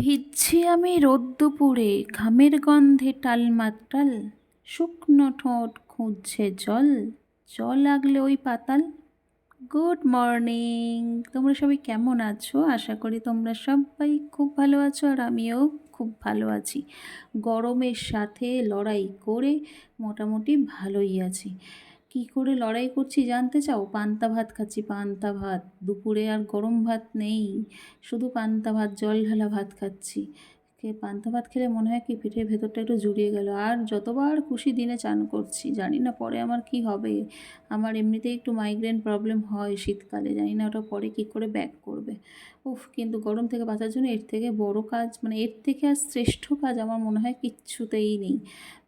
ভিজছি আমি রোদ্দুপুরে, ঘামের গন্ধে টালমাটাল শুকনো ঠোঁট খুঁজছে জল জল লাগলে ওই পাতাল। গুড মর্নিং, তোমরা সবাই কেমন আছো? আশা করি তোমরা সবাই খুব ভালো আছো আর আমিও খুব ভালো আছি। গরমের সাথে লড়াই করে মোটামুটি ভালোই আছি। কি করে লড়াই করছি জানতে চাও? পান্তা ভাত খাচ্ছি, পান্তা ভাত। দুপুরে আর গরম ভাত নেই, শুধু পান্তা ভাত, জল ঢালা ভাত খাচ্ছি। খেয়ে পান্তা ভাত খেলে মনে হয় কি পেটের ভেতরটা একটু জুড়িয়ে গেল। আর যতবার খুশি দিনে চান করছি, জানি না পরে আমার কি হবে। আমার এমনিতেই একটু মাইগ্রেন প্রবলেম হয় শীতকালে, জানি না ওটা পরে কি করে ব্যাক করবে। উফ, কিন্তু গরম থেকে বাঁচার জন্য এর থেকে বড় কাজ মানে এর থেকে আর শ্রেষ্ঠ কাজ আমার মনে হয় কিচ্ছুতেই নেই।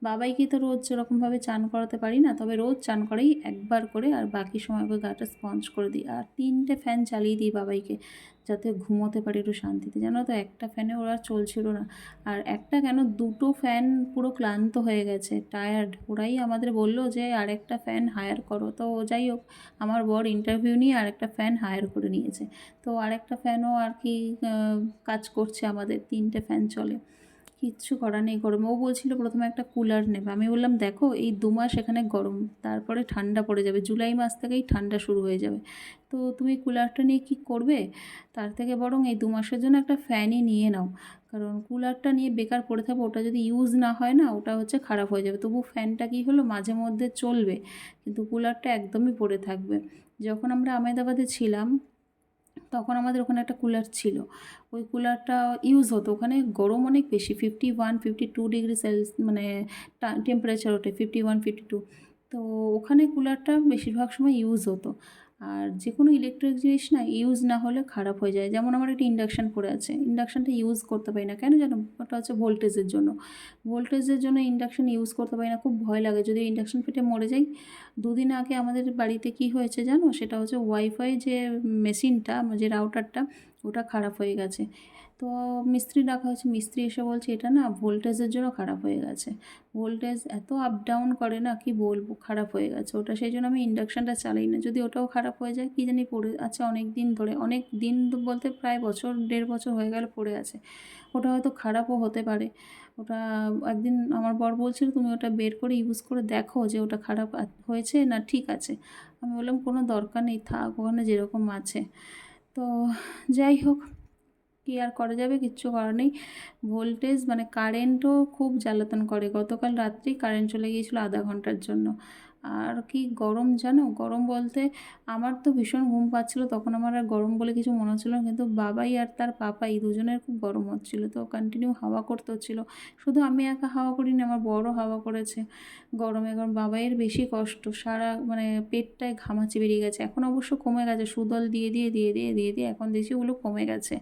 বাবাইকে তো রোজ সেরকমভাবে চান করাতে পারি না? তবে রোজ চান করেই একবার করে আর বাকি সময় গাটা স্পঞ্জ করে দিই। আর তিনটে ফ্যান চালিয়ে দিই বাবাইকে, যাতে ঘুমোতে পারে একটু শান্তিতে। জানো তো, একটা ফ্যানে ওরা চলছিল না। আর একটা কেন, দুটো ফ্যান পুরো ক্লান্ত হয়ে গেছে টায়ার্ড ওরাই আমাদের বলল যে, আরেকটা ফ্যান হায়ার করো। তো ও যাই হোক, আমার বর ইন্টারভিউ নিয়ে আরেকটা ফ্যান হায়ার করে নিয়েছে। তো আরেকটা ফ্যানও আর কি কাজ করছে আমাদের, তিনটে ফ্যান চলে। কিচ্ছু করার নেই, গরমে। ও বলছিল প্রথমে একটা কুলার নেবে। আমি বললাম, দেখো, এই দু মাস এখানে গরম। তারপরে ঠান্ডা পড়ে যাবে। জুলাই মাস থেকেই ঠান্ডা শুরু হয়ে যাবে। তো তুমি কুলারটা নিয়ে কি করবে? তার থেকে বরং এই দু মাসের জন্য একটা ফ্যানই নিয়ে নাও। কারণ কুলারটা নিয়ে বেকার পড়ে থাকবে, ওটা যদি ইউজ না হয় না, ওটা হচ্ছে খারাপ হয়ে যাবে। তবু ফ্যানটা কী হলো? মাঝে মধ্যে চলবে। কিন্তু কুলারটা একদমই পড়ে থাকবে। যখন আমরা আমেদাবাদে ছিলাম তখন আমাদের ওখানে একটা কুলার ছিল। ওই কুলারটা ইউজ হতো। ওখানে গরম অনেক বেশি fifty one fifty two degree Celsius মানে টেম্পারেচার ওঠে ফিফটি ওয়ান ফিফটি টু তো ওখানে কুলারটা বেশিরভাগ সময় ইউজ হতো। আর যে কোনো ইলেকট্রিক জিনিস না ইউজ না হলে খারাপ হয়ে যায়। যেমন আমার একটা ইন্ডাকশান পড়ে আছে। ইন্ডাকশানটা ইউজ করতে পারি না। কেন জানো? ওটা হচ্ছে ভোল্টেজের জন্য। ভোল্টেজের জন্য ইন্ডাকশান ইউজ করতে পারি না। খুব ভয় লাগে। যদি ইন্ডাকশান ফেটে মরে যাই, দুদিন আগে আমাদের বাড়িতে কি হয়েছে জানো? সেটা হচ্ছে ওয়াইফাই যে মেশিনটা যে রাউটারটা ওটা খারাপ হয়ে গেছে। তো মিস্ত্রি ডাকা হয়েছে, মিস্ত্রি এসে বলছে, এটা না ভোল্টেজের জন্য খারাপ হয়ে গেছে। ভোল্টেজ এত আপ ডাউন করে না, কি বলব, খারাপ হয়ে গেছে। ওটা সেই জন্য আমি ইন্ডাকশানটা চালাই না। যদি ওটাও খারাপ হয়ে যায়, কী জানি পড়ে আছে অনেক দিন ধরে। অনেক দিন বলতে প্রায় বছর, দেড় বছর হয়ে গেল পড়ে আছে। ওটা হয়তো খারাপও হতে পারে। ওটা একদিন আমার বর বলছিল, তুমি ওটা বের করে ইউজ করে দেখো যে ওটা খারাপ হয়েছে না ঠিক আছে। আমি বললাম, কোনো দরকার নেই, থাক, ওখানে যেরকম আছে। তো যাই হোক কী আর করা যাবে? কিচ্ছু করার নেই। ভোল্টেজ মানে কারেন্টও খুব জ্বালাতন করে। গতকাল রাত্রেই কারেন্ট চলে গিয়েছিল আধা ঘণ্টার জন্য। আর কি গরম জানো? গরম বলতে আমার তো ভীষণ ঘুম পাচ্ছিলো, তখন আমার আর গরম বলে কিছু মনে হচ্ছিল না, কিন্তু বাবাই আর তার পাপাই দুজনের খুব গরম হচ্ছিল, তো কন্টিনিউ হাওয়া করতে হচ্ছিল। শুধু আমি একা হাওয়া করিনি, আমার বড় হাওয়া করেছে গরমে, কারণ বাবাইয়ের বেশি কষ্ট, সারা মানে পেটটায় ঘামাচি বেরিয়ে গেছে, এখন অবশ্য কমে গেছে, সুদল দিয়ে দিয়ে দিয়ে দিয়ে দিয়ে দিয়ে, এখন দেখছি ওগুলো কমে গেছে,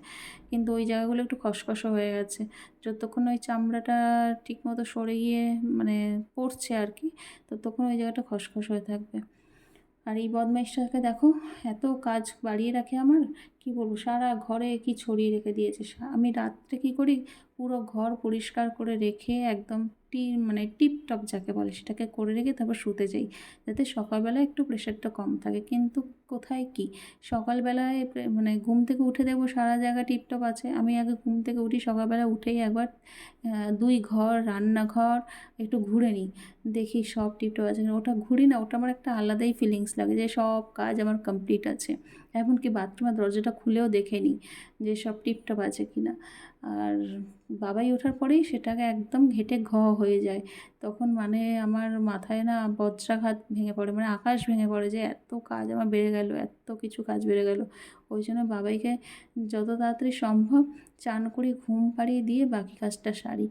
কিন্তু ওই জায়গাগুলো একটু খসখসে হয়ে গেছে, যতক্ষণ ওই চামড়াটা ঠিকমতো সরে গিয়ে মানে পড়ছে আর কি, ততক্ষণ ওই জায়গাটা খসখস হয়ে থাকবে। আর এই বদমাইশটাকে দেখো, এত কাজ বাড়িয়ে রাখে আমার, কি বলব, সারা ঘরে কি ছড়িয়ে রেখে দিয়েছে। আমি রাত্রে কি করি, পুরো ঘর পরিষ্কার করে রেখে একদম টি মানে টিপটপ যাকে বলে সেটাকে করে রেখে তারপর শুতে যাই। যাতে সকালবেলায় একটু প্রেশারটা কম থাকে। কিন্তু কোথায় কি? সকালবেলায় মানে ঘুম থেকে উঠে দেখব সারা জায়গা টিপটপ আছে। আমি আগে ঘুম থেকে উঠি, সকালবেলা উঠেই একবার দুই ঘর, রান্নাঘর একটু ঘুরে নিই। দেখি সব টিপটপ আছে ওটা ঘুরি না, ওটা আমার একটা আলাদাই ফিলিংস লাগে যে সব কাজ আমার কমপ্লিট আছে। এমনকি বাথরুমের দরজাটা খুলেও দেখে নিই যে সব টিপটপ আছে কি না। আর বাবাই ওঠার পরেই সেটাকে একদম ঘেটে ঘ হয়ে যায়। তখন মানে আমার মাথায় না বজ্রাঘাত ভেঙে পড়ে মানে আকাশ ভেঙে পড়ে যে এত কাজ আমার বেড়ে গেল, এত কিছু কাজ বেড়ে গেল। ওই জন্য বাবাইকে যত তাড়াতাড়ি সম্ভব চান করে ঘুম পাড়িয়ে দিয়ে বাকি কাজটা সারি।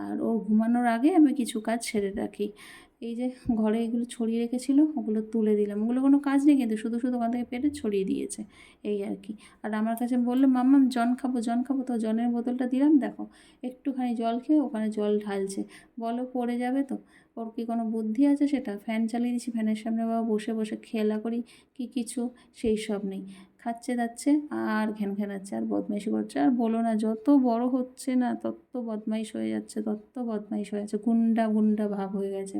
আর ওর ঘুমানোর আগে আমি কিছু কাজ সেরে রাখি। এই যে ঘরে এগুলো ছড়িয়ে রেখেছিল, ওগুলো তুলে দিলাম। ওগুলো কোনো কাজ নেই কিন্তু, শুধু শুধু ওখান থেকে পেটে ছড়িয়ে দিয়েছে এই আর কি। আর আমার কাছে বললে মাম্মাম জন খাব জন খাব। তো জনের বোতলটা দিলাম, দেখো, একটুখানি জল খেয়ে ওখানে জল ঢালছে। বলো, পড়ে যাবে তো? ওর কি কোনো বুদ্ধি আছে সেটা? ফ্যান চালিয়ে দিচ্ছি ফ্যানের সামনে বাবা বসে বসে খেলা করি, কি কিছু? সেই সব নেই। খাচ্ছে, দাচ্ছে, আর ঘ্যান ঘ্যানাচ্ছে, আর বদমাইশি করছে। আর বলো না, যত বড় হচ্ছে না, তত বদমাইশ হয়ে যাচ্ছে, তত বদমাইশ হয়ে যাচ্ছে। গুন্ডা গুন্ডা ভাব হয়ে গেছে।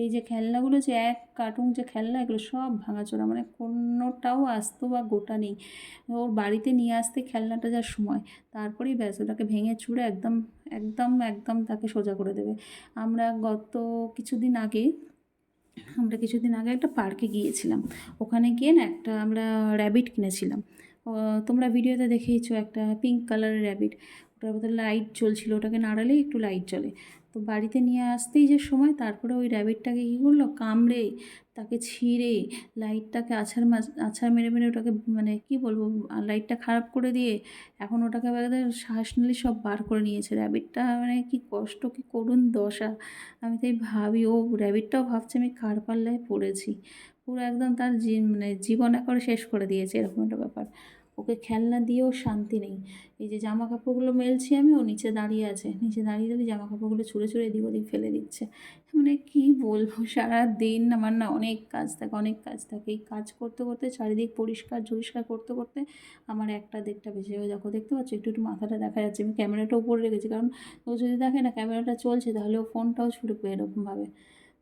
এই যে খেলনাগুলো যে এক কার্টুন যে খেলনা, এগুলো সব ভাঙাচোরা মানে কোনোটাও আসতো বা গোটা নেই। ওর বাড়িতে নিয়ে আসতে খেলনাটা যার সময়, তারপরেই ব্যাস ওটাকে ভেঙে চুড়ে একদম একদম একদম তাকে সোজা করে দেবে। আমরা গত কিছুদিন আগে, আমরা কিছুদিন আগে একটা পার্কে গিয়েছিলাম। ওখানে গিয়ে না একটা আমরা র্যাবিট কিনেছিলাম। তোমরা ভিডিওতে দেখেইছো একটা পিঙ্ক কালারের র্যাবিট। ওটার মধ্যে লাইট জ্বলছিল, ওটাকে নাড়ালেই একটু লাইট জ্বলে। তো বাড়িতে নিয়ে আসতেই যে সময়, তারপরে ওই র্যাবিটটাকে কী করল? কামড়ে তাকে ছিঁড়ে লাইটটাকে আছাড় আছাড় মেরে মেরে ওটাকে মানে কি বলব, লাইটটা খারাপ করে দিয়ে এখন ওটাকে একদম নিলে সব বার করে নিয়েছে। র্যাবিটটা মানে কি কষ্ট, কি করুণ দশা। আমি তাই ভাবি, ও র্যাবিটটাও ভাবছে আমি কার পাল্লায় পড়েছি। পুরো একদম তার মানে জীবন একবারে শেষ করে দিয়েছে, এরকম একটা ব্যাপার। ওকে খেলনা দিয়েও শান্তি নেই। এই যে জামা কাপড়গুলো মেলছি আমি, ও নিচে দাঁড়িয়ে আছে। নিচে দাঁড়িয়ে দাঁড়িয়ে জামা কাপড়গুলো ছুঁড়ে ছুঁড়ে এদিক ওদিক ফেলে দিচ্ছে। মানে কি বলব সারা দিন আমার না অনেক কাজ থাকে, অনেক কাজ থাকে। এই কাজ করতে করতে, চারিদিক পরিষ্কার পরিষ্কার করতে করতে আমার একটা দিকটা বেশি হয়ে দেখো, দেখতে পাচ্ছ? একটু একটু মাথাটা দেখা যাচ্ছে। আমি ক্যামেরাটা উপরে রেখেছি, কারণ ও যদি দেখে না ক্যামেরাটা চলছে, তাহলে ও ফোনটাও ছুটবে এরকমভাবে।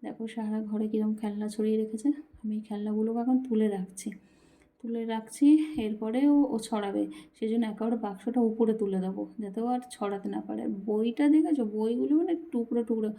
দেখো, সারা ঘরে কীরকম খেলনা ছড়িয়ে রেখেছে। আমি খেলনাগুলোকে এখন তুলে রাখছি। তুলে রাখছি, এরপরে ও ছড়াবে। সেই জন্য একেবারে বাক্সটা উপরে তুলে দেবো, যাতে ও আর ছড়াতে না পারে। বইটা দেখেছ? বইগুলো মানে টুকরো টুকরো।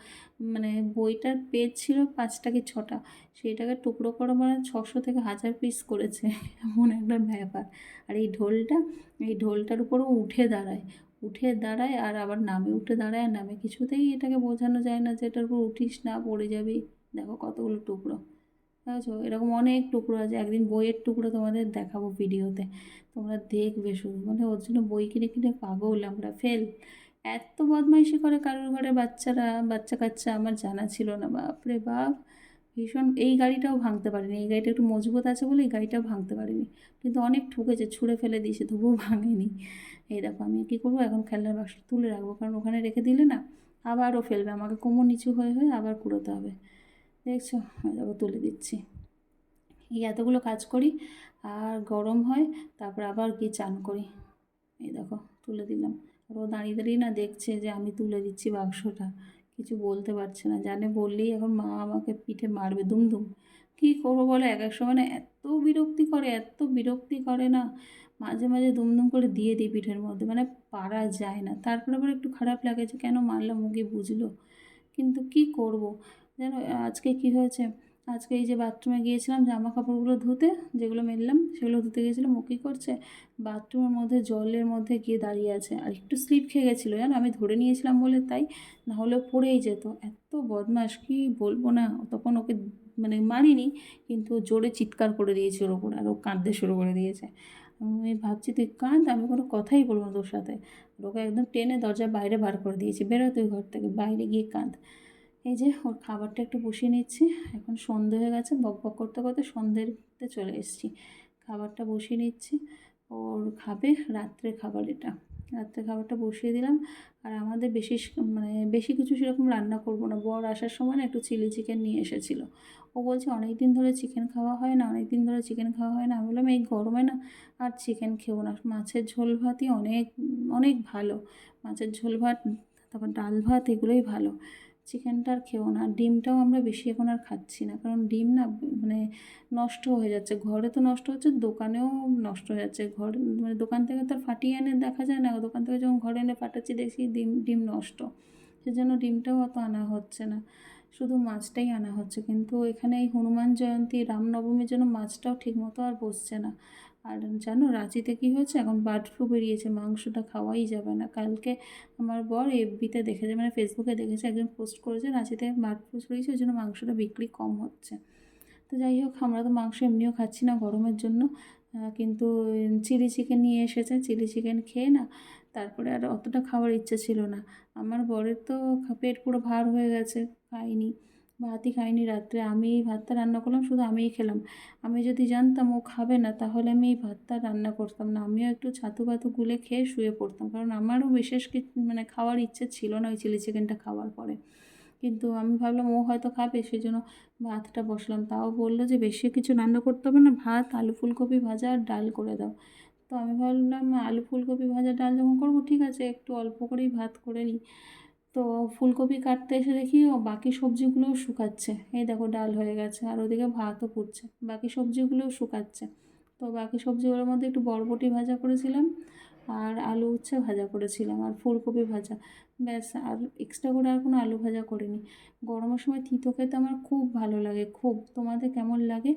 মানে বইটার পেজ ছিল পাঁচটা কি ছটা। সেইটাকে টুকরো করে মানে ছশো থেকে হাজার পিস করেছে। এমন একটা ব্যাপার। আর এই ঢোলটা, এই ঢোলটার উপরও উঠে দাঁড়ায়। উঠে দাঁড়ায় আর আবার নামে, উঠে দাঁড়ায় আর নামে। কিছুতেই এটাকে বোঝানো যায় না যে এটার উপর উঠিস না, পড়ে যাবি। দেখো কতগুলো টুকরো। বুঝেছ? এরকম অনেক টুকরো আছে। একদিন বইয়ের টুকরো তোমাদের দেখাবো ভিডিওতে। তোমরা দেখবে শুধু। মানে ওর জন্য বই কিনে কিনে পাগল আমরা। ফেল। এত বদমাইশি করে কারোর ঘরে বাচ্চারা বাচ্চা কাচ্চা আমার জানা ছিল না। বাপরে বাপ! ভীষণ। এই গাড়িটাও ভাঙতে পারিনি। এই গাড়িটা একটু মজবুত আছে বলে এই গাড়িটাও ভাঙতে পারিনি। কিন্তু অনেক ঠুকেছে, ছুঁড়ে ফেলে দিয়েছে, তবুও ভাঙেনি। এই দেখো, আমি কী করব? এখন খেলনার বাক্স তুলে রাখব। কারণ ওখানে রেখে দিলে না আবারও ফেলবে। আমাকে কোমর নিচু হয়ে হয়ে আবার কুড়োতে হবে। দেখছ? দেখো, তুলে দিচ্ছি। এই এতগুলো কাজ করি, আর গরম হয়, তারপর আবার গিয়ে চান করি। এই দেখো, তুলে দিলাম। আর ও দাঁড়িয়ে দাঁড়িয়ে না দেখছে যে আমি তুলে দিচ্ছি বাক্সটা। কিছু বলতে পারছে না। জানে বললেই এখন মা আমাকে পিঠে মারবে দুম দুম কী করব বলো? এক এক সময় না এত বিরক্তি করে, এত বিরক্তি করে না। মাঝে মাঝে দুমদুম করে দিয়ে দিই পিঠের মধ্যে। মানে পারা যায় না। তারপরে আবার একটু খারাপ লাগে যে কেন মারলাম? মুখে বুঝলো? কিন্তু কি করব? যেন আজকে কি হয়েছে? আজকে এই যে বাথরুমে গিয়েছিলাম জামা কাপড়গুলো ধুতে, যেগুলো মেললাম, সেগুলো ধুতে গিয়েছিলাম। ও কী করছে? বাথরুমের মধ্যে, জলের মধ্যে গিয়ে দাঁড়িয়ে আছে। আর একটু স্লিপ খেয়ে গেছিল, জানো? আমি ধরে নিয়েছিলাম বলে তাই, না হলে পড়েই যেত। এত বদমাস কি বলব না? তখন ওকে মানে মারিনি, কিন্তু জোরে চিৎকার করে দিয়েছে ওর ওপর আর ও কাঁদতে শুরু করে দিয়েছে। আমি ভাবছি, তুই কাঁদ? আমি কোনো কথাই বলব না তোর সাথে। ওকে একদম টেনে দরজা বাইরে বার করে দিয়েছি। বেরো তুই ঘর থেকে, বাইরে গিয়ে কাঁদ। এই যে ওর খাবারটা একটু বসিয়ে নিচ্ছি। এখন সন্ধে হয়ে গেছে, বক বক করতে করতে সন্ধ্যেতে চলে এসেছি। খাবারটা বসিয়ে নিচ্ছি। ওর খাবে রাত্রে খাবার এটা। রাত্রে খাবারটা বসিয়ে দিলাম। আর আমাদের বেশি মানে বেশি কিছু সেরকম রান্না করব না। বর আসার সময় না একটু চিলি চিকেন নিয়ে এসেছিল। ও বলছে অনেক দিন ধরে চিকেন খাওয়া হয় না অনেক দিন ধরে চিকেন খাওয়া হয় না। আমি বললাম, এই গরমে না আর চিকেন খেও না। মাছের ঝোল ভাতই অনেক অনেক ভালো। মাছের ঝোল ভাত, তারপর ডাল ভাত এগুলোই ভালো। চিকেনটা আর খেও না। ডিমটাও আমরা বেশি এখন আর খাচ্ছি না। কারণ ডিম না মানে নষ্ট হয়ে যাচ্ছে। ঘরে তো নষ্ট হচ্ছে, দোকানেও নষ্ট হয়ে যাচ্ছে। ঘর মানে দোকান থেকে তো ফাটিয়ে এনে দেখা যায় না। দোকান থেকে যখন ঘরে এনে ফাটাচ্ছি, দেখছি ডিম ডিম নষ্ট। সেজন্য ডিমটাও অত আনা হচ্ছে না। শুধু মাছটাই আনা হচ্ছে। কিন্তু এখানে এই হনুমান জয়ন্তী, রামনবমীর জন্য মাছটাও ঠিকমতো আর বসছে না। আর জানো রাঁচিতে কী হয়েছে? এখন বার্ড ফ্লু বেরিয়েছে, মাংসটা খাওয়াই যাবে না। কালকে আমার বর এফবিতে দেখেছে মানে ফেসবুকে দেখেছে, একজন পোস্ট করেছে, রাঁচিতে বার্ড ফ্লু ছড়িয়েছে, ওই জন্য মাংসটা বিক্রি কম হচ্ছে। তো যাই হোক, আমরা তো মাংস এমনিও খাচ্ছি না গরমের জন্য। কিন্তু চিলি চিকেন নিয়ে এসেছে, চিলি চিকেন খেয়ে না, তারপরে আর অতটা খাওয়ার ইচ্ছে ছিল না। আমার বরের তো পেট পুরো ভার হয়ে গেছে, খাইনি। ভাতই খাইনি রাত্রে। আমি এই ভাতটা রান্না করলাম, শুধু আমিই খেলাম। আমি যদি জানতাম ও খাবে না, তাহলে আমি এই ভাতটা রান্না করতাম না। আমিও একটু ছাতু পাতু গুলে খেয়ে শুয়ে পড়তাম, কারণ আমারও বিশেষ কিছু মানে খাওয়ার ইচ্ছে ছিল না ওই চিলি চিকেনটা খাওয়ার পরে। কিন্তু আমি ভাবলাম ও হয়তো খাবে সেই জন্য ভাতটা বসলাম। তাও বলল যে, বেশি কিছু রান্না করতে হবে না, ভাত, আলু ফুলকপি ভাজা আর ডাল করে দাও। তো আমি ভাবলাম, আলু ফুলকপি ভাজা, ডাল যখন করব, ঠিক আছে, একটু অল্প করেই ভাত করে নিই। তো ফুলকপি কাটতে এসে দেখি বাকি সবজিগুলোও শুকাচ্ছে। এই দেখো ডাল হয়ে গেছে আর ওদিকে ভাতও ফুটছে বাকি সবজিগুলোও শুকাচ্ছে। তো বাকি সবজিগুলোর মধ্যে একটু বরবটি ভাজা করেছিলাম আর আলু উচ্ছে ভাজা করেছিলাম আর ফুলকপি ভাজা। ব্যাস, আর এক্সট্রা করে আর কোনো আলু ভাজা করিনি। গরমের সময় তিতো খেতে আমার খুব ভালো লাগে, খুব। তোমাদের কেমন লাগে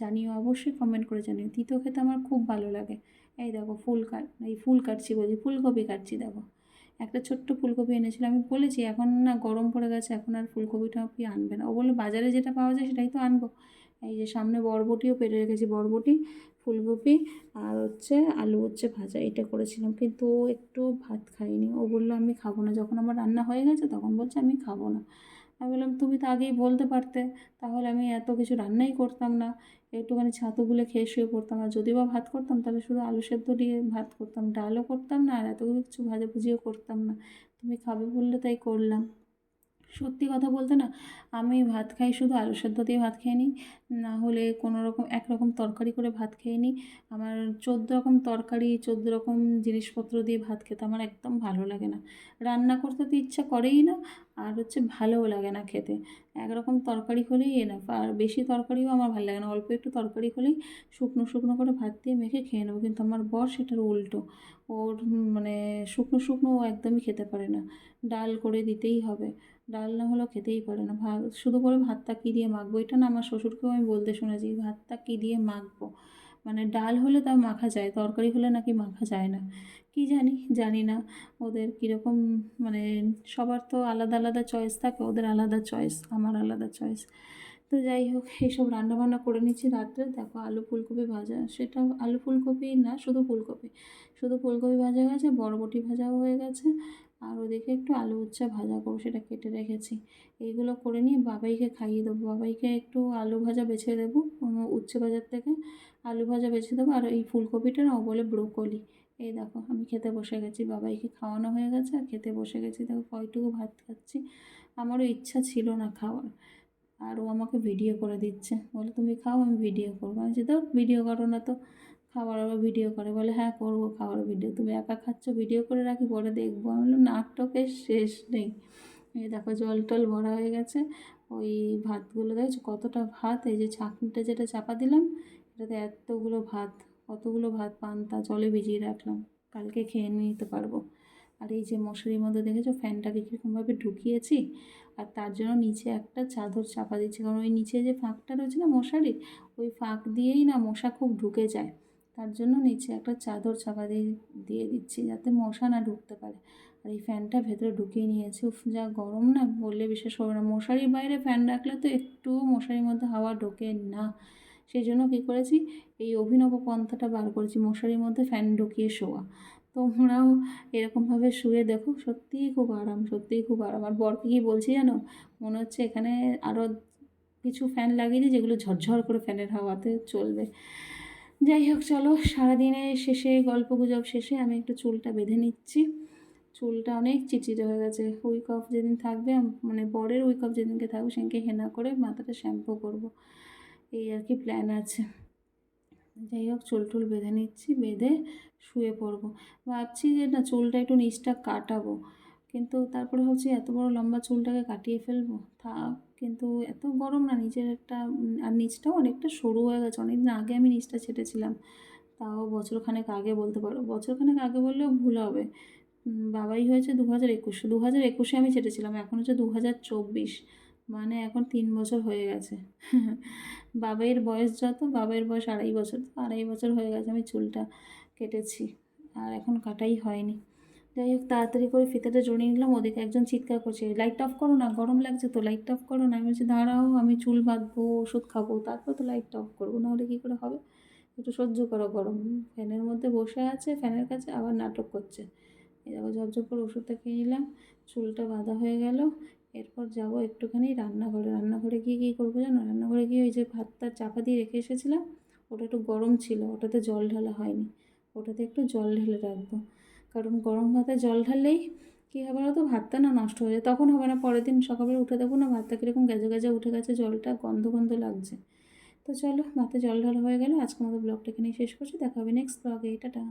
জানিও অবশ্যই কমেন্ট করে জানিও। তিতো খেতে আমার খুব ভালো লাগে। এই দেখো ফুল কাট, এই ফুল কাটছি বলছি, ফুলকপি কাটছি, দেখো। একটা ছোট্ট ফুলকপি এনেছিল। আমি বলেছি, এখন না গরম পড়ে গেছে, এখন আর ফুলকপিটা আপনি আনবে না। ও বলল, বাজারে যেটা পাওয়া যায় সেটাই তো আনব। এই যে সামনে বরবটিও পেটে রেখেছি, বরবটি, ফুলকপি আর হচ্ছে আলু হচ্ছে ভাজা, এটা করেছিলাম। কিন্তু একটু ভাত খাইনি ও বলল, আমি খাব না। যখন আমার রান্না হয়ে গেছে, তখন বলছে, আমি খাব না। আমি বললাম, তুমি তো আগেই বলতে পারতে, তাহলে আমি এত কিছু রান্নাই করতাম না। একটুখানি ছাতু গুলে খেয়ে শুয়ে পড়তাম। আর যদি বা ভাত করতাম, তাহলে শুধু আলু সেদ্ধ দিয়ে ভাত করতাম। ডালও করতাম না, আর এত কিছু ভাজাভুজিও করতাম না। তুমি খাবে বললে তাই করলাম। সত্যি কথা বলতে না, আমি ভাত খাই শুধু আলু সেদ্ধ দিয়ে ভাত খেয়ে নিই, না হলে কোনো রকম এক রকম তরকারি করে ভাত খেয়ে নিই। আমার চোদ্দ রকম তরকারি, চোদ্দ রকম জিনিসপত্র দিয়ে ভাত খেতে আমার একদম ভালো লাগে না। রান্না করতে তো ইচ্ছা করেই না, আর হচ্ছে ভালোও লাগে না খেতে। একরকম তরকারি হলেই এনাফ আর বেশি তরকারিও আমার ভালো লাগে না। অল্প একটু তরকারি হলেই শুকনো শুকনো করে ভাত দিয়ে মেখে খেয়ে নেব, কিন্তু আমার বর সেটার উল্টো। ওর মানে শুকনো শুকনো ও একদমই খেতে পারে না। ডাল করে দিতেই হবে। ডাল না হলেও খেতেই পারে না। ভাত, শুধু করে ভাতটা কী দিয়ে মাখবো? এটা না আমার শ্বশুরকেও আমি বলতে শুনেছি, ভাতটা কী দিয়ে মাখবো? মানে ডাল হলে তাও মাখা যায়, তরকারি হলে নাকি মাখা যায় না। কী জানি জানি না। ওদের কীরকম মানে সবার তো আলাদা আলাদা চয়েস থাকে, ওদের আলাদা চয়েস আমার আলাদা চয়েস তো যাই হোক এইসব রান্নাবান্না করে নিচ্ছি রাত্রে। দেখো আলু ফুলকপি ভাজা, সেটা আলু ফুলকপি না, শুধু ফুলকপি। শুধু ফুলকপি ভাজা গেছে, বরবটি ভাজাও হয়ে গেছে। আর ওদিকে একটু আলু উচ্ছে ভাজা করব সেটা কেটে রেখেছি। এইগুলো করে নিয়ে বাবাইকে খাইয়ে দেবো। বাবাইকে একটু আলু ভাজা বেছে দেবো উচ্ছে ভাজার থেকে আলু ভাজা বেছে দেবো। আর এই ফুলকপিটা না ও বলে ব্রোকলি। এই দেখো, আমি খেতে বসে গেছি। বাবাইকে খাওয়ানো হয়ে গেছে আর খেতে বসে গেছি। দেখো, কয়টুকু ভাত খাচ্ছি। আমারও ইচ্ছা ছিল না খাওয়ার। আর ও আমাকে ভিডিও করে দিচ্ছে। বলে, তুমি খাও, আমি ভিডিও করব। আমি তো ভিডিও করো না তো। খাবার আবার ভিডিও করে। বলে হ্যাঁ করব খাবার ভিডিও তুমি একা খাচ্ছ ভিডিও করে রাখি, পরে দেখব। আমি বললাম, নাটকের শেষ নেই। এই দেখো, জল টল ভরা হয়ে গেছে। ওই ভাতগুলো দেখছ? কতটা ভাত? এই যে ছাঁকনিটা যেটা চাপা দিলাম, এটাতে এতগুলো ভাত, কতগুলো ভাত পান্তা, জলে ভিজিয়ে রাখলাম। কালকে খেয়ে নিতে পারব। আর এই যে মশারির মধ্যে দেখেছ? ফ্যানটাকে কীরকমভাবে ঢুকিয়েছি। আর তার জন্য নিচে একটা চাদর চাপা দিচ্ছি কারণ ওই নিচে যে ফাঁকটা রয়েছে না মশারির, ওই ফাঁক দিয়েই না মশা খুব ঢুকে যায়। তার জন্য নিচে একটা চাদর চাপা দিয়ে দিয়ে দিচ্ছি যাতে মশা না ঢুকতে পারে। আর এই ফ্যানটা ভেতরে ঢুকিয়ে নিয়েছি। উফ, যা গরম না, বললে বিশেষ হবে না। মশারির বাইরে ফ্যান রাখলে তো একটু মশারির মধ্যে হাওয়া ঢোকে না। সেই জন্য কী করেছি? এই অভিনব পন্থাটা বার করেছি, মশারির মধ্যে ফ্যান ঢুকিয়ে শোয়া। তোমরাও এরকমভাবে শুয়ে দেখো, সত্যিই খুব আরাম, সত্যিই খুব আরাম। আর বরকে কি বলছি জানো? মনে হচ্ছে এখানে আরও কিছু ফ্যান লাগিয়ে দিই যেগুলো ঝরঝর করে ফ্যানের হাওয়াতে চলবে। যাই হোক, চলো সারাদিনের শেষে, গল্প গুজব শেষে আমি একটু চুলটা বেঁধে নিচ্ছি। চুলটা অনেক চিটচিটে হয়ে গেছে। উইক অফ যেদিন থাকবে মানে বরের উইক অফ যেদিনকে থাকবে, সেদিনকে হেনা করে মাথাটা শ্যাম্পু করব। এই আর কি প্ল্যান আছে। যাই হোক, চুল টুল বেঁধে নিচ্ছি, বেঁধে শুয়ে পড়ব। ভাবছি যে না, চুলটা একটু নিচটা কাটাবো। কিন্তু তারপরে হচ্ছে এত বড় লম্বা চুলটাকে কাটিয়ে ফেলব? থাক। কিন্তু এত গরম না নিচের একটা আর নিচটাও অনেকটা সরু হয়ে গেছে। অনেক দিন আগে আমি নিচটা ছেটেছিলাম। তাও বছরখানেক আগে বলতে পারো। বছরখানেক আগে বললেও ভুল হবে। বাবাই হয়েছে দু হাজার একুশে। দু হাজার একুশে আমি ছেটেছিলাম, এখন হচ্ছে দু হাজার চব্বিশ। মানে এখন তিন বছর হয়ে গেছে। বাবাইয়ের বয়স যত, বাবাইয়ের বয়স আড়াই বছর। আড়াই বছর হয়ে গেছে আমি চুলটা কেটেছি। আর এখন কাটাই হয়নি। যাই হোক, তাড়াতাড়ি করে ফিতাটা জড়িয়ে নিলাম, ওদিকে একজন চিৎকার করছে লাইট অফ করো না, গরম লাগছে তো লাইট অফ করো না। আমি বলছি, দাঁড়াও, আমি চুল বাঁধবো, ওষুধ খাব, তারপর তো লাইট অফ করব নাহলে কী করে হবে? একটু সহ্য করো গরম। ফ্যানের মধ্যে বসে আছে, ফ্যানের কাছে আবার নাটক করছে। দেখো ঝপঝপ করে ওষুধটা খেয়ে নিলাম, চুলটা বাঁধা হয়ে গেল। এরপর যাব একটুখানি রান্নাঘরে। রান্নাঘরে গিয়ে কী করব জানো? রান্নাঘরে গিয়ে ওই যে ভাতটা চাপা দিয়ে রেখে এসেছিলাম, ওটা একটু গরম ছিল, ওটাতে জল ঢালা হয়নি, ওটাতে একটু জল ঢেলে রাখব। কারণ গরম ভাতে জল ঢাললেই কী হবে তো? ভাতটা না নষ্ট হয়ে যায়। তখন হবে না, পরের দিন সকালে উঠে দেখো না ভাতটা কীরকম গেজে গেজে উঠে গেছে, জলটা গন্ধ গন্ধ লাগছে। তো চলো, ভাতে জল ঢালা হয়ে গেল। আজকে আমাদের ব্লগটা এখানেই শেষ করছি। দেখা হবে নেক্সট ব্লগে। টাটা।